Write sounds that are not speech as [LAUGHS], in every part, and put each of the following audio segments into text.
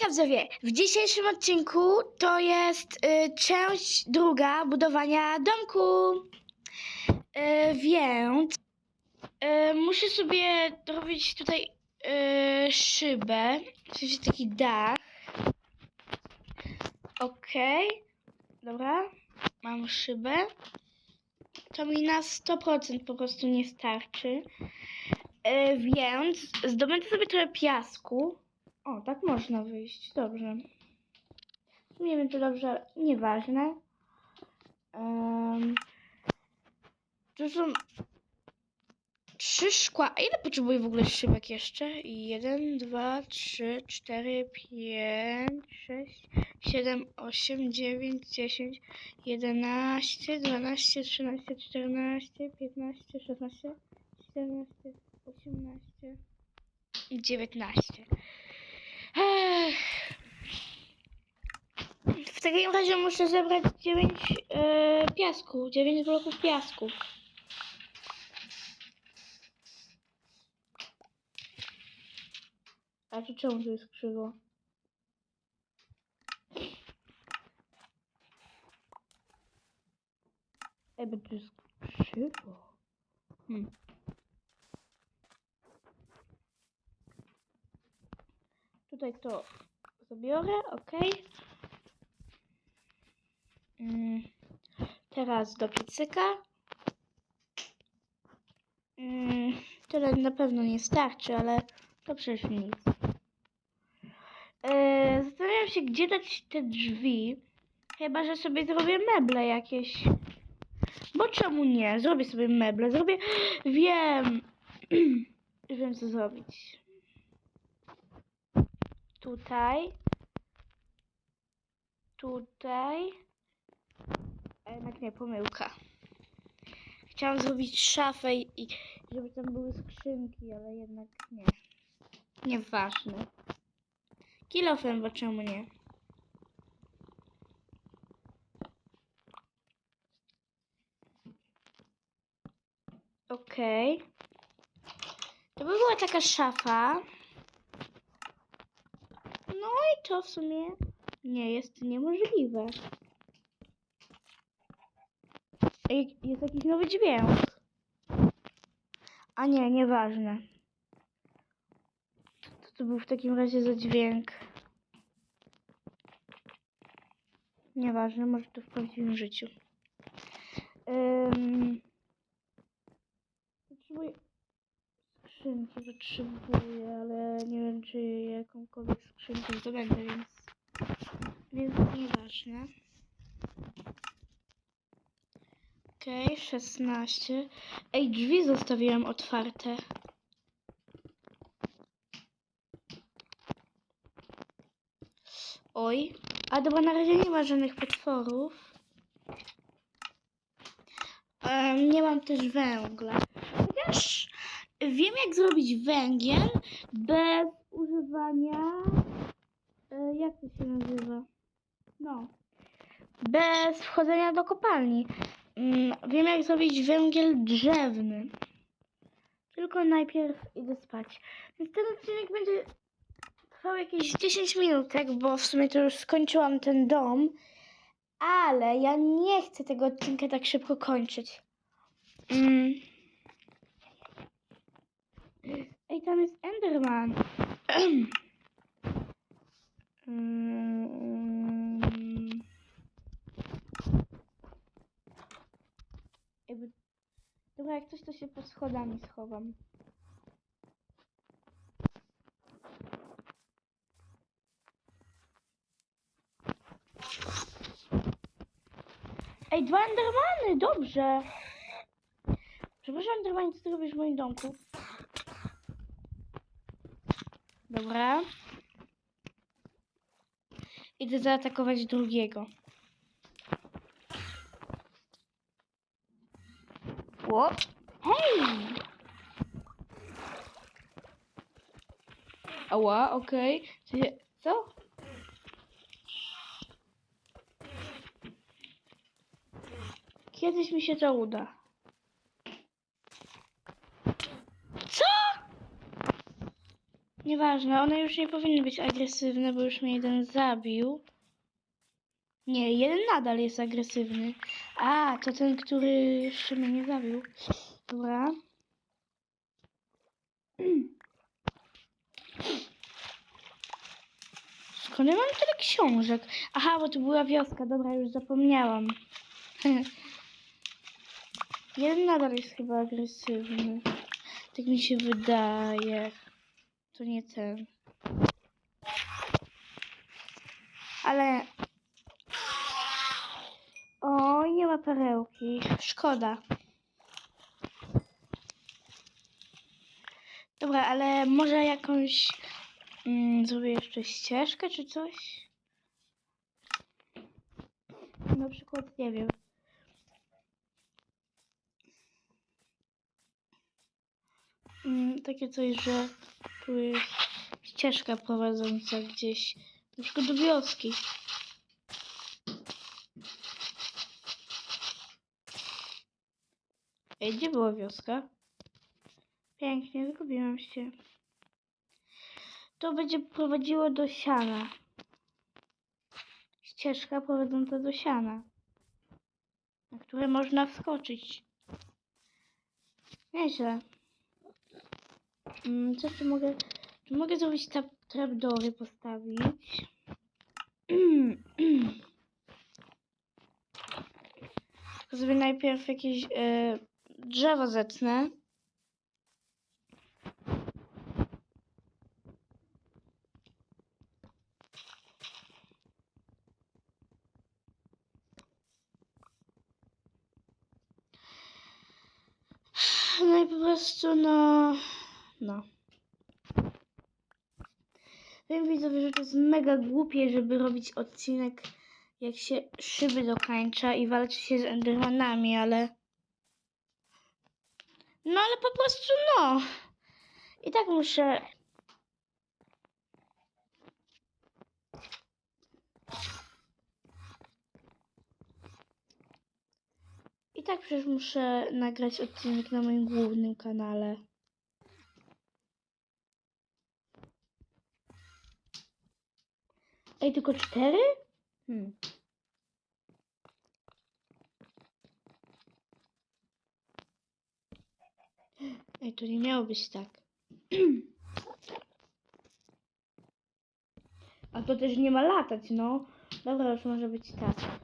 Hejka! W dzisiejszym odcinku to jest y, część druga budowania domku. Y, więc y, muszę sobie robić tutaj y, szybę, w sensie taki dach. Okej, dobra, mam szybę. To mi na 100% po prostu nie starczy. Y, więc zdobędę sobie trochę piasku. O, tak można wyjść. Dobrze. Nie wiem, czy dobrze, nieważne. Um, to są trzy szkła. A ile potrzebuję w ogóle szybek jeszcze? Jeden, dwa, trzy, cztery, pięć, sześć, siedem, osiem, dziewięć, dziesięć, jedenaście, dwanaście, trzynaście, czternaście, piętnaście, szesnaście, siedemnaście, osiemnaście i dziewiętnaście. W takim razie muszę zebrać 9 e, piasku, 9 bloków piasku. A to czemu tu jest krzywo? Ej, tu jest krzywo. Hmm. Tutaj to zabiorę, ok. Mm, teraz do piecyka. Mm, tyle na pewno nie starczy, ale to przecież nic. Yy, zastanawiam się, gdzie dać te drzwi. Chyba, że sobie zrobię meble jakieś. Bo czemu nie? Zrobię sobie meble. Zrobię. Wiem. [CLEARS THROAT] Wiem, co zrobić tutaj, tutaj, a jednak nie, pomyłka. Chciałam zrobić szafę i, żeby tam były skrzynki, ale jednak nie. Nieważne. Kilofem, bo czemu nie? Okej. To by była taka szafa. I to w sumie nie jest niemożliwe. Jest jakiś nowy dźwięk. A nie, nieważne. Co to był w takim razie za dźwięk? Nieważne, może to w prawdziwym życiu. Um, potrzebuję skrzynki potrzebuję, ale nie wiem, czy jakąkolwiek skrzynkę zdobędę, więc... Więc nieważne. Okej, okay, 16. Ej, drzwi zostawiłam otwarte. Oj. A dobra, na razie nie ma żadnych potworów. Um, nie mam też węgla. Chociaż wiem jak zrobić węgiel bez używania. E, jak to się nazywa? No. Bez wchodzenia do kopalni. Mm, wiem jak zrobić węgiel drzewny. Tylko najpierw idę spać. Więc ten odcinek będzie trwał jakieś 10 minutek, bo w sumie to już skończyłam ten dom. Ale ja nie chcę tego odcinka tak szybko kończyć. Mm. Ej, tam jest Enderman. [CLEARS THROAT] Dobra, jak coś to się pod schodami schowam. Ej, dwa Endermany, dobrze. Przepraszam, Enderman, co ty robisz w moim domku? Dobra. Idę zaatakować drugiego. Ło? Hej! Ała, okej. Okay. Co? Kiedyś mi się to uda. Co? Nieważne, one już nie powinny być agresywne, bo już mnie jeden zabił. Nie, jeden nadal jest agresywny. A, to ten, który jeszcze mnie nie zabił. Dobra. [CLEARS THROAT] Skąd ja mam tyle książek? Aha, bo to była wioska. Dobra, już zapomniałam. [LAUGHS] Jeden nadal jest chyba agresywny. Tak mi się wydaje. To nie ten. Ale... O, nie ma perełki. Szkoda. Dobra, ale może jakąś... Mm, zrobię jeszcze ścieżkę czy coś? Na przykład, nie wiem. Mm, takie coś, że tu jest ścieżka prowadząca gdzieś, na przykład do wioski. Ej, gdzie była wioska? Pięknie, zgubiłam się. To będzie prowadziło do siana. Ścieżka prowadząca do siana, na które można wskoczyć. Nieźle. Mm, Co tu mogę... Tu mogę zrobić tap, trapdory postawić. [CLEARS THROAT] Tylko najpierw jakieś e, drzewo zetnę. No i po prostu no... No. Wiem widzowie, że to jest mega głupie, żeby robić odcinek jak się szyby dokańcza i walczy się z endermanami, ale... No ale po prostu no. I tak muszę... I tak przecież muszę nagrać odcinek na moim głównym kanale. Ej, tylko cztery? Hmm. Ej, to nie miało być tak. [CLEARS THROAT] A to też nie ma latać, no. Dobra, już może być tak.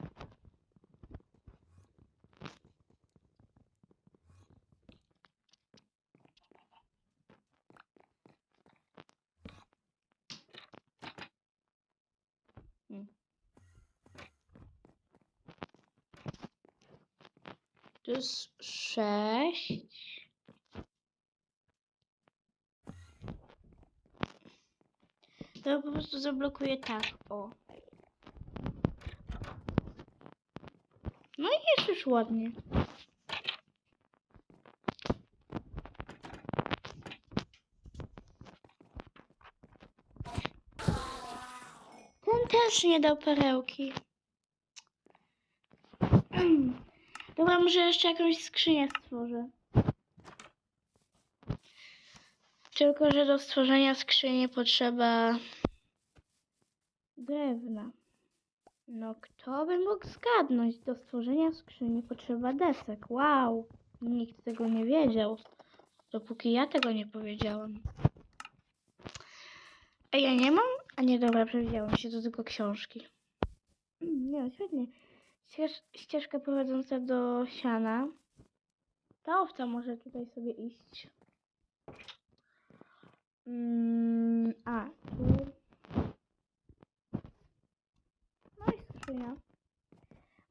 Jest sześć. To po prostu zablokuję tak, o. No i jest już ładnie. Ten też nie dał perełki. [CLEARS THROAT] Dobra, może jeszcze jakąś skrzynię stworzę. Tylko, że do stworzenia skrzyni potrzeba drewna. No, kto by mógł zgadnąć? Do stworzenia skrzyni potrzeba desek. Wow! Nikt tego nie wiedział. Dopóki ja tego nie powiedziałam. A ja nie mam? A nie, dobra, przewidziałam się, to tylko książki. Nie, świetnie. Ścież, ścieżka prowadząca do siana. Ta owca może tutaj sobie iść. Mm, a, tu. No i skrzynia.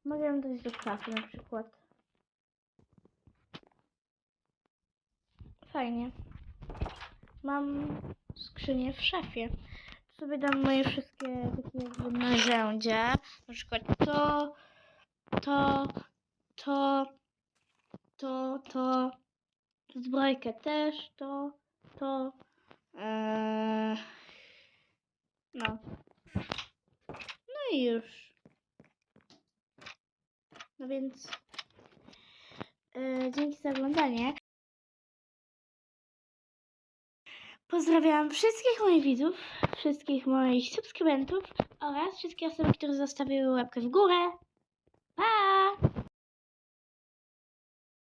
Mogę ją dać do szafy na przykład. Fajnie. Mam skrzynię w szafie. Tu sobie dam moje wszystkie takie narzędzia. Na przykład to, to, to, to, to. Zbrojkę też, to, to. Eee, no. No i już. No więc e, dzięki za oglądanie. Pozdrawiam wszystkich moich widzów, wszystkich moich subskrybentów oraz wszystkie osoby, które zostawiły łapkę w górę. Bye!